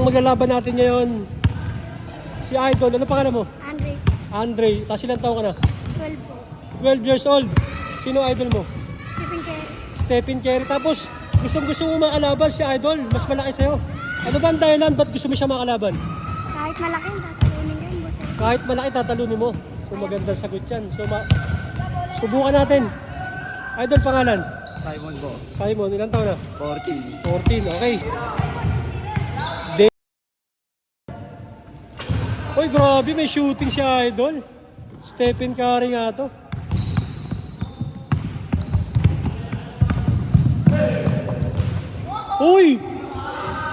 ang maglalaban natin ngayon, si Idol. Ano pangalan mo? Andre, Andre. Tapos ilang taon ka na? 12 po. 12 years old. Sino idol mo? Stephen Curry. Stephen Curry. Tapos, gustong gusto mo makalaban si Idol. Mas malaki sa'yo. Ano ba ang dahilan? Ba't gusto mo siya makalaban? Kahit malaki, tatalunin ko yung boss. Kahit malaki, tatalunin mo. So, magandang sagot yan. So, ma- subukan natin. Idol, pangalan? Simon po. Simon, ilang taon na? 14. 14, okay. Uy, grabe, may shooting si Idol. Stephen Curry nga to. Uy!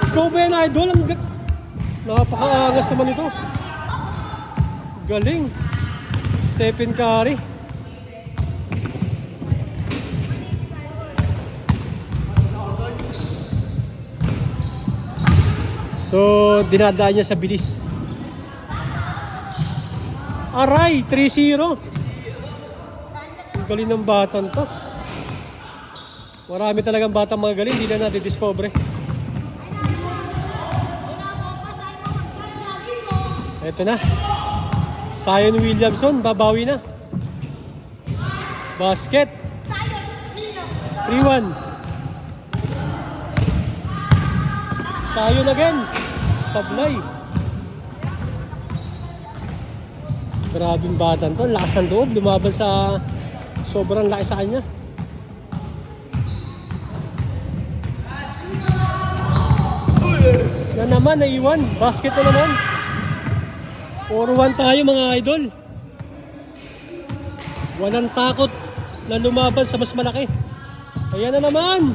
Ikaw ba yan, Idol? Ang ga- Napakaangas naman ito. Galing. Stephen Curry. So, dinadaan niya sa bilis. Aray, 3-0. Ang galing ng batang to. Marami talagang batang mga galing, hindi na natin discover. Ito na. Zion Williamson, babawi na. Basket. 3-1. Zion again. Sablay. Grabing batan to. Lakas ng loob. Lumaban sa sobrang laki sa kanya. Na naman, naiwan. Basket na naman. 4-1 tayo mga idol. Walang takot na lumaban sa mas malaki. Ayan na naman.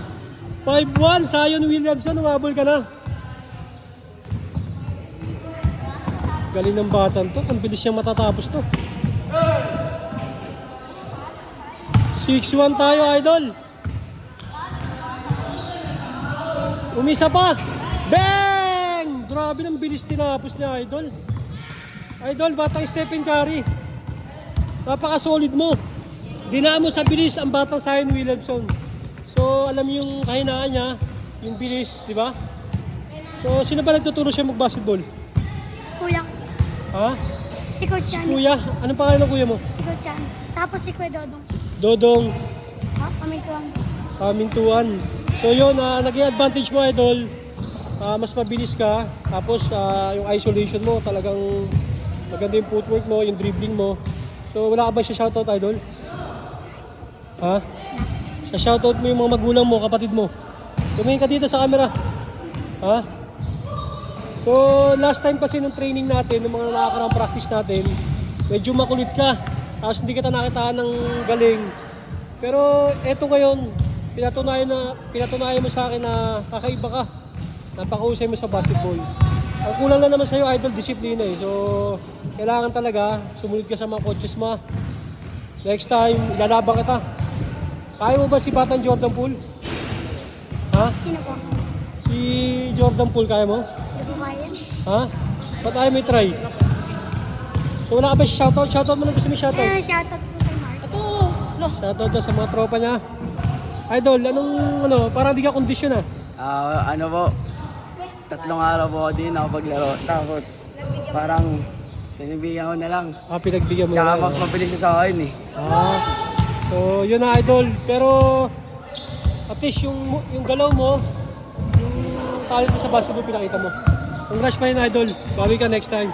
5-1, Zion Williamson, umabol ka na. Galing ng batang to. Ang bilis niyang matatapos to. 6-1 tayo, idol. Umisa pa. Bang! Grabe ng bilis tinapos niya, idol. Idol, batang Stephen Curry. Napaka-solid mo. Dinamo sa bilis ang batang Zion Williamson. So, alam yung kahinaan niya, yung bilis, di ba? So, sino ba nagtuturo siya mag-basketball? Kuya, Ha? si Coach Chan. Kuya? Anong pangalan ng kuya mo? Si Coach Chan. Tapos si Kuya Dodong. Dodong Ha? Pamintuan. Pamintuan. So yun, uh, naging advantage mo idol. Ah, mas mabilis ka. Tapos ah, yung isolation mo talagang maganda yung footwork mo, yung dribbling mo. So wala ka ba siya shoutout idol? Ha? Sa shoutout mo yung mga magulang mo, kapatid mo. Tumingin ka dito sa camera. Ha? So last time kasi nung training natin, nung mga nakakarang practice natin, medyo makulit ka. Tapos hindi kita nakitaan ng galing. Pero eto ngayon, pinatunayan na pinatunayan mo sa akin na kakaiba ka. Napakahusay mo sa basketball. Ang kulang na naman sa iyo idol disiplina eh. So kailangan talaga sumunod ka sa mga coaches mo. Next time, ilalaban kita. Kaya mo ba si Batang Jordan Poole? Ha? Sino po? Si Jordan Poole kaya mo? Hindi ko kaya yan. Ha? Ba't ayaw mo i-try? So wala ka ba shoutout? Shoutout mo na gusto mo shoutout? Eh, shoutout po kay Mark. Shoutout daw sa mga tropa niya. Idol, anong ano, parang di ka kondisyon ah. Ah, ano po? Tatlong araw po ako din nakapaglaro. Tapos, parang pinibigyan ko na lang. Ah, pinagbigyan mo Tsaka na. mas mabilis siya sa akin eh. Ah, so yun na idol. Pero at least yung, yung galaw mo, yung talent mo sa basketball pinakita mo. Congrats pa rin idol. Bawi ka next time.